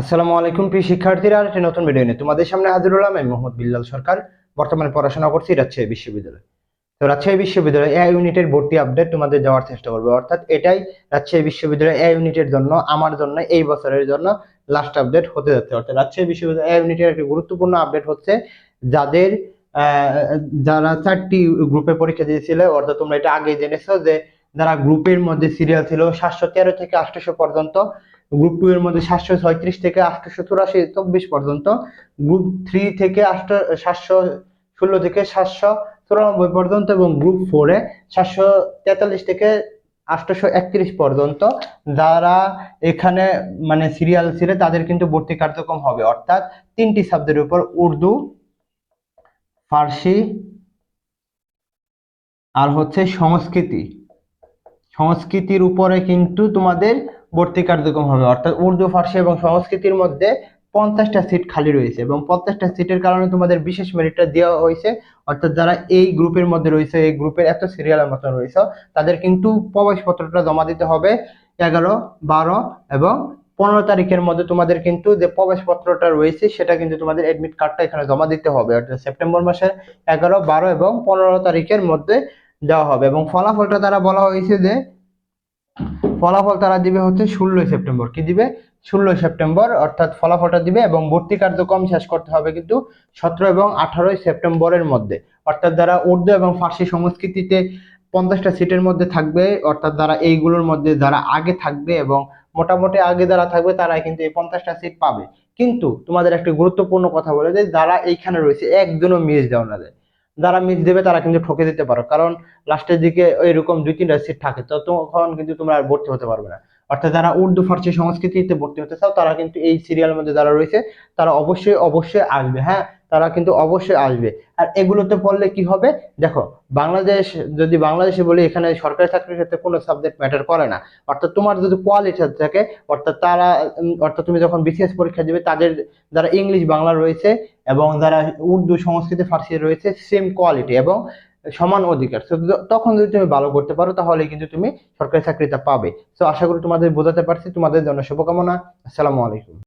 আসসালামু আলাইকুম, প্রিয় শিক্ষার্থীরা। আর একটি নতুন ভিডিও নিয়ে তোমাদের সামনে হাজির হলাম। আমি মোহাম্মদ বিল্লাল সরকার। বর্তমানে পড়াশোনা করছি রাজশাহী বিশ্ববিদ্যালয়। তো রাজশাহী বিশ্ববিদ্যালয়ে এ ইউনিটের ভর্তি আপডেট তোমাদের দেওয়ার চেষ্টা করবে। অর্থাৎ এটাই রাজশাহী বিশ্ববিদ্যালয় এ ইউনিটের জন্য, আমার জন্য, এই বছরের জন্য লাস্ট আপডেট হতে যাচ্ছে। অর্থাৎ রাজশাহী বিশ্ববিদ্যালয় এ ইউনিটের একটি গুরুত্বপূর্ণ আপডেট হচ্ছে যাদের যারা চারটি গ্রুপে পরীক্ষা দিয়েছিল। অর্থাৎ তোমরা এটা আগে জেনেছো যে, যারা গ্রুপের মধ্যে সিরিয়াল ছিল, সাতশো তেরো থেকে আটশো পর্যন্ত গ্রুপ টু এর মধ্যে সাতশো ছয়ত্রিশ থেকে আটশো চুরাশি চব্বিশ পর্যন্ত। গ্রুপ থ্রি থেকে আষ্ট সাতশো ষোলো থেকে সাতশো চুরানব্বই পর্যন্ত এবং গ্রুপ ফোরে সাতশো তেতাল্লিশ থেকে আটশো একত্রিশ পর্যন্ত। যারা এখানে মানে সিরিয়াল ছিল, তাদের কিন্তু ভর্তি কার্যক্রম হবে। অর্থাৎ তিনটি শব্দের উপর উর্দু, ফার্সি আর হচ্ছে সংস্কৃতি। সংস্কৃতির উপরে কিন্তু তোমাদের ভর্তি কার্যক্রম হবে। অর্থাৎ উর্দু, ফার্সি এবং সংস্কৃতির মধ্যে পঞ্চাশটা সিট খালি রয়েছে এবং পঞ্চাশটা সিটের কারণে তোমাদের বিশেষ মেরিটটা দেওয়া হয়েছে। অর্থাৎ যারা এই গ্রুপের মধ্যে রয়েছে, এই গ্রুপের এত সিরিয়ালের মতো রয়েছে, তাদের কিন্তু প্রবেশপত্রটা জমা দিতে হবে এগারো, বারো এবং পনেরো তারিখের মধ্যে তোমাদের কিন্তু যে প্রবেশপত্রটা রয়েছে, সেটা কিন্তু তোমাদের এডমিট কার্ডটা এখানে জমা দিতে হবে। অর্থাৎ সেপ্টেম্বর মাসের এগারো, বারো এবং পনেরো তারিখের মধ্যে দেওয়া হবে এবং ফলাফলটা তারা বলা হয়েছে যে ফলাফল তারা দিবে হচ্ছে ষোলোই সেপ্টেম্বর। কি দিবে? ষোলোই সেপ্টেম্বর, অর্থাৎ ফলাফলটা দিবে এবং ভর্তি কার্যক্রম শেষ করতে হবে কিন্তু সতেরো এবং আঠারোই সেপ্টেম্বরের মধ্যে। অর্থাৎ যারা উর্দু এবং ফার্সি সংস্কৃতিতে পঞ্চাশটা সিটের মধ্যে থাকবে, অর্থাৎ যারা এইগুলোর মধ্যে যারা আগে থাকবে এবং মোটামুটি আগে যারা থাকবে তারা কিন্তু এই পঞ্চাশটা সিট পাবে। কিন্তু তোমাদের একটা গুরুত্বপূর্ণ কথা বলে যে যারা এইখানে রয়েছে, একজনও মিস দেওয়া না যায় যারা মিস দেবে তারা কিন্তু ঠকে দিতে পারো। কারণ লাস্টের দিকে এরকম দুই, তিনটা সিট থাকে। তো তখন কিন্তু তোমরা আর ভর্তি হতে পারবে না। অর্থাৎ যারা উর্দু, ফার্সি সংস্কৃতিতে ভর্তি হতে চাও, তারা কিন্তু এই সিরিয়ালের মধ্যে যারা রয়েছে, তারা অবশ্যই অবশ্যই আসবে। হ্যাঁ? তারা কিন্তু অবশ্যই আসবে। আর এগুলোতে পড়লে কি হবে? দেখো, বাংলাদেশ, যদি বাংলাদেশে বলি, এখানে সরকারি চাকরির ক্ষেত্রে কোনো সাবজেক্ট ম্যাটার করে না। অর্থাৎ তোমার যদি কোয়ালিটি থাকে, অর্থাৎ তারা অর্থাৎ তুমি যখন বিসিএস পরীক্ষা দিবে, তাদের যারা ইংলিশ বাংলা রয়েছে এবং যারা উর্দু, সংস্কৃতি, ফার্সি রয়েছে সেম কোয়ালিটি এবং সমান অধিকার। তখন যদি তুমি ভালো করতে পারো, তাহলে কিন্তু তুমি সরকারি চাকরিটা পাবে। তো আশা করি তোমাদের বোঝাতে পারছি। তোমাদের জন্য শুভকামনা। আসসালামু আলাইকুম।